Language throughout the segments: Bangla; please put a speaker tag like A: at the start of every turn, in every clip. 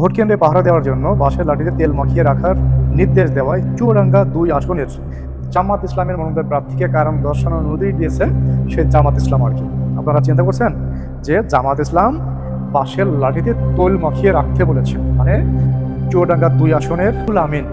A: ভোট কেন্দ্রে পাহারা দেওয়ার জন্য বাসের লাঠিতে তেল মাখিয়ে রাখার নির্দেশ দেওয়ায় চুয়াডাঙ্গা দুই আসনের জামাত ইসলামের মনোনয়ন প্রার্থীকে কারণ দর্শানোর অনুমতি দিয়েছে সে জামাত ইসলাম আর কি। আপনারা চিন্তা করছেন যে জামাত ইসলাম বাসের লাঠিতে তেল মাখিয়ে রাখতে বলেছে। মানে চুয়াডাঙ্গা দুই আসনের আমিন।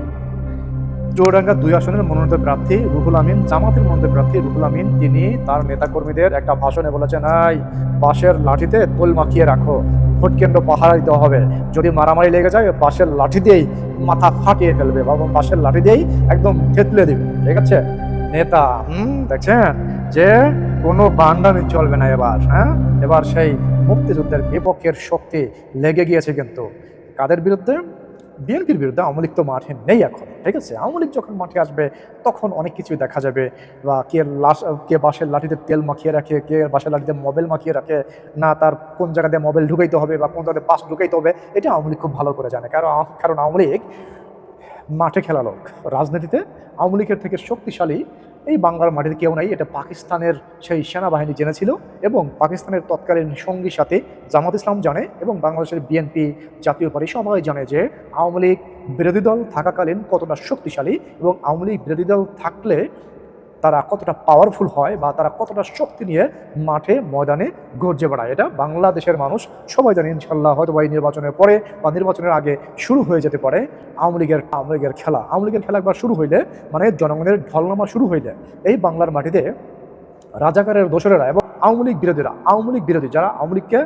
A: চৌডাঙ্গা দুই আসনের মনোনীত প্রার্থী রুহুল আমিন, জামাতের মনোনীত প্রার্থী রুহুল আমিন, তিনি তার নেতাকর্মীদের একটা ভাষণে বলেছেন এই বাঁশের লাঠিতে তোল মাখিয়ে রাখো ভোট কেন্দ্র পাহারা দিতে হবে। যদি মারামারি লেগে যায়, বাঁশের লাঠি দিয়েই মাথা ফাটিয়ে ফেলবে বা বাঁশের লাঠি দিয়েই একদম থেতলে দেবে। ঠিক আছে? নেতা, হুম, দেখছেন? যে কোনো বান্ডামি চলবে না এবার হ্যাঁ? এবার সেই মুক্তিযুদ্ধের বিপক্ষের শক্তি লেগে গিয়েছে কিন্তু। কাদের বিরুদ্ধে? বিএনপির বিরুদ্ধে আওয়ামী লীগ তো মাঠে নেই এখন, ঠিক আছে? আওয়ামী লীগ যখন মাঠে আসবে, তখন অনেক কিছুই দেখা যাবে। বা কে লাশ, কে বাঁশের লাঠিতে তেল মাখিয়ে রাখে, কে বাঁশের লাঠিতে মোবাইল মাখিয়ে রাখে, না তার কোন জায়গাতে মোবাইল ঢুকাইতে হবে বা কোন জায়গাতে বাস ঢুকাইতে হবে, এটা আওয়ামী লীগ খুব ভালো করে জানে। কারণ কারণ আওয়ামী লীগ মাঠে খেলা লোক। রাজনীতিতে আওয়ামী লীগের থেকে শক্তিশালী এই বাংলার মাটিতে কেউ নাই, এটা পাকিস্তানের সেই সেনাবাহিনী জেনেছিল এবং পাকিস্তানের তৎকালীন সঙ্গীর সাথে জামাত ইসলাম জানে এবং বাংলাদেশের বিএনপি জাতীয় পার্টি সবাই জানে যে আওয়ামী লীগ বিরোধী দল থাকাকালীন কতটা শক্তিশালী এবং আওয়ামী লীগ বিরোধী দল থাকলে তারা কতটা পাওয়ারফুল হয় বা তারা কতটা শক্তি নিয়ে মাঠে, ময়দানে গর্জে বেড়ায়। এটা বাংলাদেশের মানুষ সবাই জানে ইনশাল্লাহ হয়তো বা এই নির্বাচনের পরে বা নির্বাচনের আগে শুরু হয়ে যেতে পারে আওয়ামী লীগের আওয়ামী লীগের খেলা। আওয়ামী লীগের খেলা একবার শুরু হইলে মানে জনগণের ঢলনামা শুরু হইলে এই বাংলার মাটিতে রাজাকারের দোসরেরা এবং আওয়ামী লীগ বিরোধীরা, আওয়ামী লীগ বিরোধী যারা, আওয়ামী লীগকে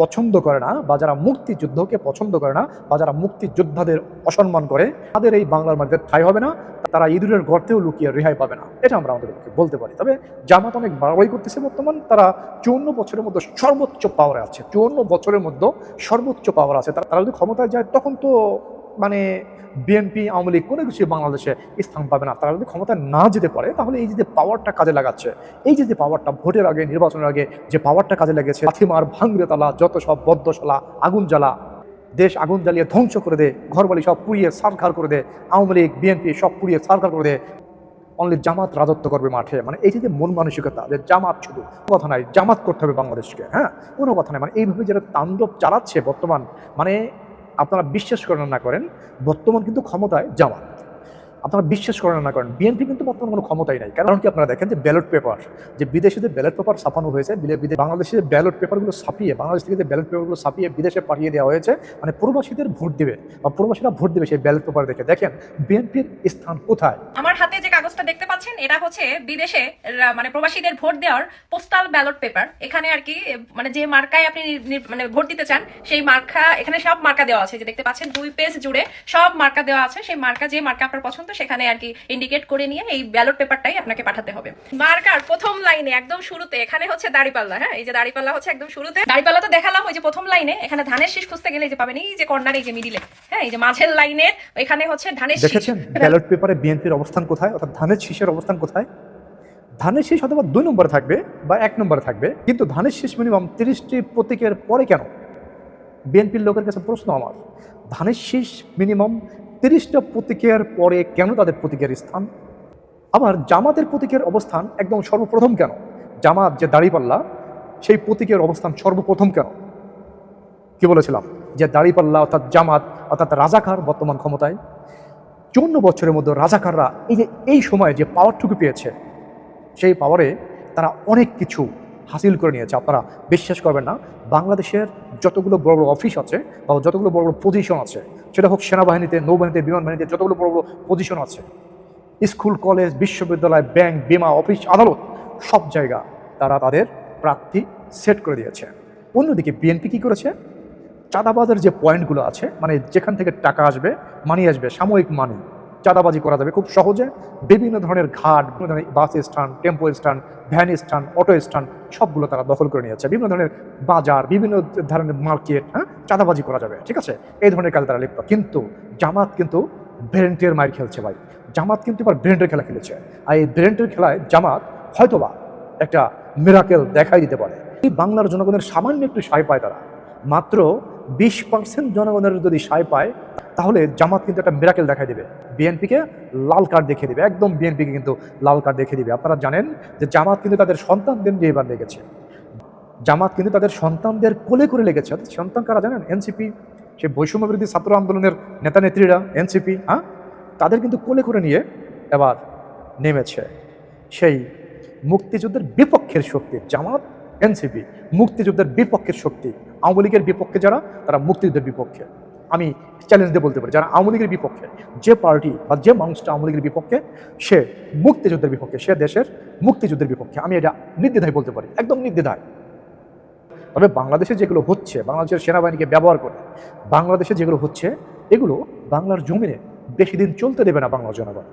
A: পছন্দ করে না বা যারা মুক্তিযুদ্ধকে পছন্দ করে না বা যারা মুক্তিযোদ্ধাদের অসম্মান করে, তাদের এই বাংলার মাটিতে ঠাই হবে না, তারা ইঁদুরের গর্তেও লুকিয়ে রেহাই পাবে না। এটা আমরা আমাদের পক্ষে বলতে পারি। তবে জামাত অনেক বাড়াবাড়ি করতেছে বর্তমান, তারা চৌন্ন বছরের মধ্যে সর্বোচ্চ পাওয়ার আছে। চৌন্ন বছরের মধ্যে সর্বোচ্চ পাওয়ার আছে। তারা তারা যদি ক্ষমতায় যায়, তখন তো মানে বিএনপি আওয়ামী লীগ কোনো কিছু বাংলাদেশে স্থান পাবে না। তারা যদি ক্ষমতায় না যেতে পারে, তাহলে এই যে পাওয়ারটা কাজে লাগাচ্ছে, এই যে পাওয়ারটা ভোটের আগে, নির্বাচনের আগে যে পাওয়ারটা কাজে লেগেছে লাথিমার ভাঙরে তালা, যত সব বদ্ধশালা, আগুন জ্বালা, দেশ আগুন জ্বালিয়ে ধ্বংস করে দে, ঘরবাড়ি সব পুড়িয়ে সারখার করে দে, আওয়ামী লীগ বিএনপি সব পুড়িয়ে সারখার করে দে অনলি জামাত রাজত্ব করবে মাঠে। মানে এই যে মন মানসিকতা, যে জামাত শুধু কথা নাই, জামাত করতে হবে বাংলাদেশকে হ্যাঁ? কোনো কথা নাই। মানে এইভাবে যারা তাণ্ডব চালাচ্ছে বর্তমান মানে আপনারা বিশ্বাস করেন না করেন, বর্তমান কিন্তু ক্ষমতায় জামাত। আপনারা বিশ্বাস করেন না করেন, বিএনপি কিন্তু বর্তমান কোনো ক্ষমতাই নাই। কারণ কি আপনারা দেখেন যে ব্যালট পেপার, যে বিদেশে যে ব্যালট পেপার ছাপানো হয়েছে বাংলাদেশে যে ব্যালট পেপারগুলো ছাপিয়ে, বাংলাদেশ থেকে যে ব্যালট পেপারগুলো ছাপিয়ে বিদেশে পাঠিয়ে দেওয়া হয়েছে মানে প্রবাসীদের ভোট দেবে, বা প্রবাসীরা ভোট দেবে সেই ব্যালট পেপার দেখে। দেখেন, বিএনপির স্থান কোথায়?
B: আমার হাতে কাগজটা দেখতে পাচ্ছেন? এটা হচ্ছে বিদেশে মানে প্রবাসীদের ভোট দেওয়ার পোস্টাল ব্যালট পেপার এখানে আর কি মানে যে মার্কায় আপনি মানে ভোট দিতে চান, সেই মার্কা, এখানে সব মার্কা দেওয়া আছে। যে দেখতে পাচ্ছেন, দুই পেজ জুড়ে সব মার্কা দেওয়া আছে। সেই মার্কা, যে মার্কা আপনার পছন্দ, সেখানে আর কি ইন্ডিকেট করে নিয়ে এই ব্যালট পেপারটাই আপনাকে পাঠাতে হবে। মার্কার প্রথম লাইনে, একদম শুরুতে, এখানে হচ্ছে দাড়িপাল্লা হ্যাঁ? এই যে দাড়িপাল্লা হচ্ছে একদম শুরুতে। দাড়িপাল্লা তো দেখালাম, ওই যে প্রথম লাইনে, এখানে ধানের শীষ খুঁজতে গেলে যে পাবেন, এই যে কর্নার এই যে মিডিলে হ্যাঁ এই যে মাঝের লাইনের এখানে হচ্ছে ধানের শীষ।
A: দেখেছেন? ব্যালট পেপারে বিএনপির অবস্থান কোথায়? অর্থাৎ ধানের শীষের অবস্থান কোথায়? ধানের শীষ হয়তো বা দুই নম্বরে থাকবে বা এক নম্বরে থাকবে কিন্তু ধানের শীষ মিনিমাম তিরিশটি প্রতীকের পরে কেন? বিএনপির লোকের কাছে প্রশ্ন আমার। ধানের শীষ মিনিমাম তিরিশটা প্রতীকের পরে কেন তাদের প্রতীকের স্থান? আবার জামাতের প্রতীকের অবস্থান একদম সর্বপ্রথম কেন? জামাত যে দাড়িপাল্লা সেই প্রতীকের অবস্থান সর্বপ্রথম কেন? কি বলেছিলাম? যে দাড়িপাল্লা অর্থাৎ জামাত, অর্থাৎ রাজাকার বর্তমান ক্ষমতায় চৌন্ন বছরের মধ্যে রাজাকাররা এই যে, এই সময়ে যে পাওয়ারটুকু পেয়েছে, সেই পাওয়ারে তারা অনেক কিছু হাসিল করে নিয়েছে। আপনারা বিশ্বাস করবেন না, বাংলাদেশের যতগুলো বড় বড় অফিস আছে বা যতগুলো বড় বড় পজিশন আছে, সেটা হোক সেনাবাহিনীতে, নৌবাহিনীতে বিমান বাহিনীতে যতগুলো বড় বড় পজিশন আছে, স্কুল, কলেজ, বিশ্ববিদ্যালয়, ব্যাংক, বিমা অফিস আদালত, সব জায়গা তারা তাদের প্রার্থী সেট করে দিয়েছে। অন্যদিকে বিএনপি কী করেছে? চাঁদাবাজের যে পয়েন্টগুলো আছে মানে যেখান থেকে টাকা আসবে মানি আসবে, সাময়িক মানি চাঁদাবাজি করা যাবে খুব সহজে। বিভিন্ন ধরনের ঘাট, বিভিন্ন ধরনের bus stand, tempo stand, van stand, auto stand, সবগুলো তারা দখল করে নিয়েছে। বিভিন্ন ধরনের বাজার, বিভিন্ন ধরনের মার্কেট হ্যাঁ চাঁদাবাজি করা যাবে, ঠিক আছে? এই ধরনের কাজে তারা লিপ্ত। কিন্তু জামাত কিন্তু ব্রেন্টের মায়ের খেলছে ভাই। জামাত কিন্তু এবার ব্রেন্টের খেলা খেলেছে। আর এই ব্রেন্টের খেলায় জামাত হয়তোবা একটা মিরাকেল দেখাই দিতে পারে। এই বাংলার জনগণের সামান্য একটু সায় পায় তারা। মাত্র বিশ পার্সেন্ট জনগণের যদি সায় পায়, তাহলে জামাত কিন্তু একটা মিরাকেল দেখাই দেবে। বিএনপিকে লাল কার্ড দেখিয়ে দেবে, একদম বিএনপিকে কিন্তু লাল কার্ড দেখিয়ে দিবে। আপনারা জানেন যে জামাত কিন্তু তাদের সন্তানদের নিয়ে এবার লেগেছে। জামাত কিন্তু তাদের সন্তানদের কোলে করে লেগেছে। সন্তান কারা জানেন? এনসিপি সে বৈষম্য বিরোধী ছাত্র আন্দোলনের নেতা নেত্রীরা এনসিপি হ্যাঁ? তাদের কিন্তু কোলে করে নিয়ে এবার নেমেছে। সেই মুক্তিযুদ্ধের বিপক্ষের শক্তি, জামাত এনসিপি মুক্তিযুদ্ধের বিপক্ষের শক্তি। আওয়ামী লীগের বিপক্ষে যারা, তারা মুক্তিযুদ্ধের বিপক্ষে। আমি চ্যালেঞ্জ দিয়ে বলতে পারি, যারা আওয়ামী লীগের বিপক্ষে, যে পার্টি বা যে মানুষটা আওয়ামী লীগের বিপক্ষে, সে মুক্তিযুদ্ধের বিপক্ষে, সে দেশের মুক্তিযুদ্ধের বিপক্ষে। আমি এটা নির্দ্বিধায় বলতে পারি, একদম নির্দ্বিধায়। তবে বাংলাদেশে যেগুলো হচ্ছে, বাংলাদেশের সেনাবাহিনীকে ব্যবহার করে, বাংলাদেশে যেগুলো হচ্ছে, এগুলো বাংলার জমিনে বেশি দিন চলতে দেবে না বাংলার জনগণ।